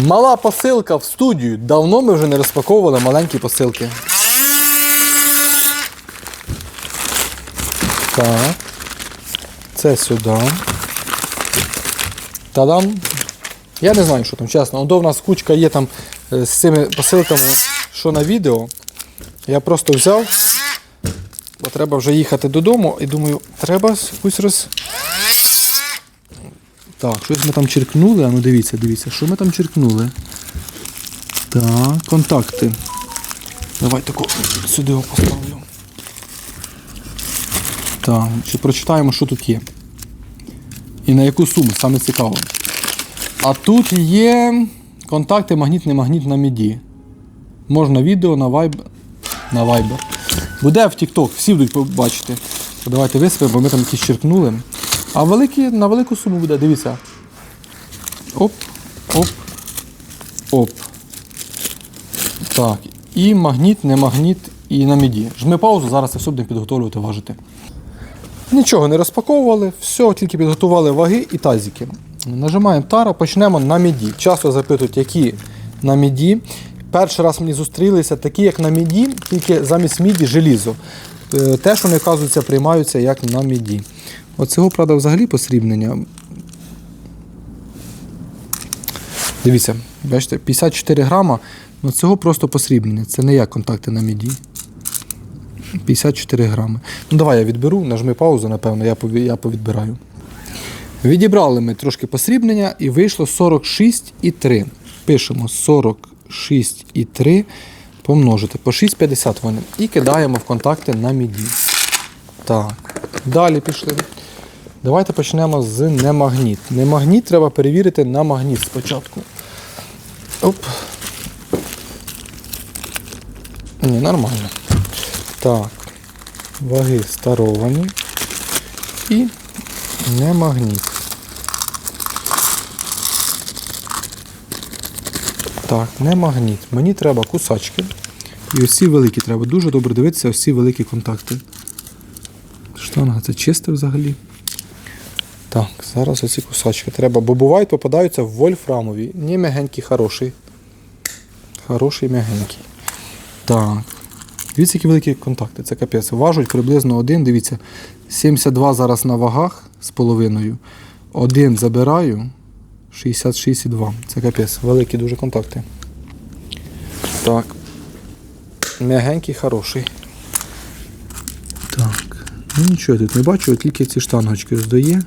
Мала посилка в студію. Давно ми вже не розпаковували маленькі посилки. Так. Це сюди. Та-дам. Я не знаю, що там, чесно. Ондо в нас кучка є там е, з цими посилками, що на відео. Я просто взяв, бо треба вже їхати додому і думаю, треба якусь роз. Так, щось ми там черкнули, а ну дивіться, дивіться, що ми там черкнули. Так, контакти. Давай таку сюди його поставлю. Так, прочитаємо, що тут є. І на яку суму, саме цікаво. А тут є контакти магніт-не магніт на міді. Можна відео на Viber. На Viber. Буде в TikTok, всі будуть побачити. Давайте висипемо, бо ми там якісь черкнули. А великі, на велику суму буде, дивіться. Оп, оп, оп. Так. І магніт, не магніт, і на міді. Жми паузу, зараз це все будемо підготовлювати, важити. Нічого не розпаковували, все, тільки підготували ваги і тазики. Нажимаємо тара, почнемо на міді. Часто запитують, які на міді. Перший раз мені зустрілися такі, як на міді, тільки замість міді желізо. Е, Те, що не вказується, приймаються як на міді. Оцього, правда, взагалі посрібнення. Дивіться, бачите, 54 грама, ну цього просто посрібнення. Це не як контакти на міді. 54 грами. Ну давай я відберу, нажми паузу, напевно, я, я повідбираю. Відібрали ми трошки посрібнення і вийшло 46,3. Пишемо 46,3 помножити по 6,50 вони. І кидаємо в контакти на міді. Так. Далі пішли. Давайте почнемо з немагніт. Немагніт треба перевірити на магніт спочатку. Оп. Ні, нормально. Так. Ваги старовані. І немагніт. Так, не магніт. Мені треба кусачки. І ці великі треба. Дуже добре дивитися, ці великі контакти. Штанга це чисте взагалі. Так, зараз оці кусачки треба, бо бувають попадаються в вольфрамові. Ні, м'ягенький, хороший. Хороший м'ягенький. Так. Дивіться, які великі контакти, це капець. Важуть приблизно один, дивіться, 72 зараз на вагах з половиною. Один забираю, 66,2. Це капець. Великі дуже контакти. Так. М'ягенький, хороший. Так. Ну нічого я тут не бачу, тільки ці штангочки здає.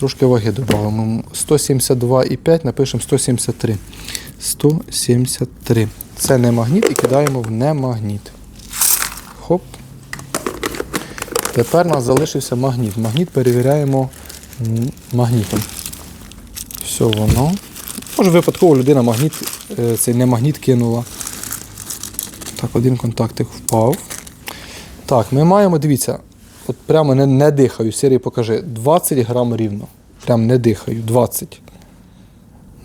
Трошки ваги додамо. 172,5, напишемо 173. 173. Це не магніт і кидаємо в немагніт. Хоп. Тепер у нас залишився магніт. Магніт перевіряємо магнітом. Все воно. Може випадково людина магніт, е, цей не магніт кинула. Так, один контактик впав. Так, ми маємо, дивіться, от прямо не, не дихаю, Сірій покажи, 20 грам рівно. Прям не дихаю, 20.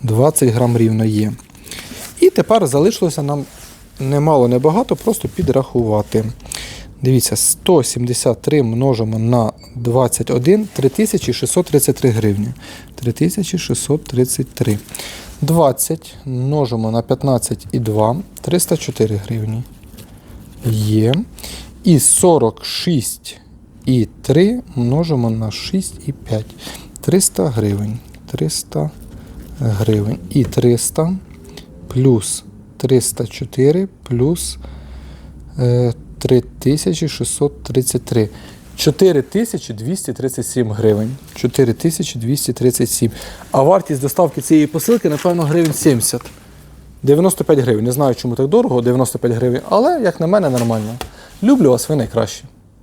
20 грам рівно є. І тепер залишилося нам немало, небагато, просто підрахувати. Дивіться, 173 множимо на 21 3633 гривні. 3633. 20 множимо на 15,2 304 гривні. Є. І 46,3 множимо на 6,5. 300 гривень. 300 гривень. І 300 плюс 304 плюс е, 3633. 4237 гривень. 4237. А вартість доставки цієї посилки, напевно, гривень 70. 95 гривень. Не знаю, чому так дорого, 95 гривень, але, як на мене, нормально. Люблю вас, ви найкращі.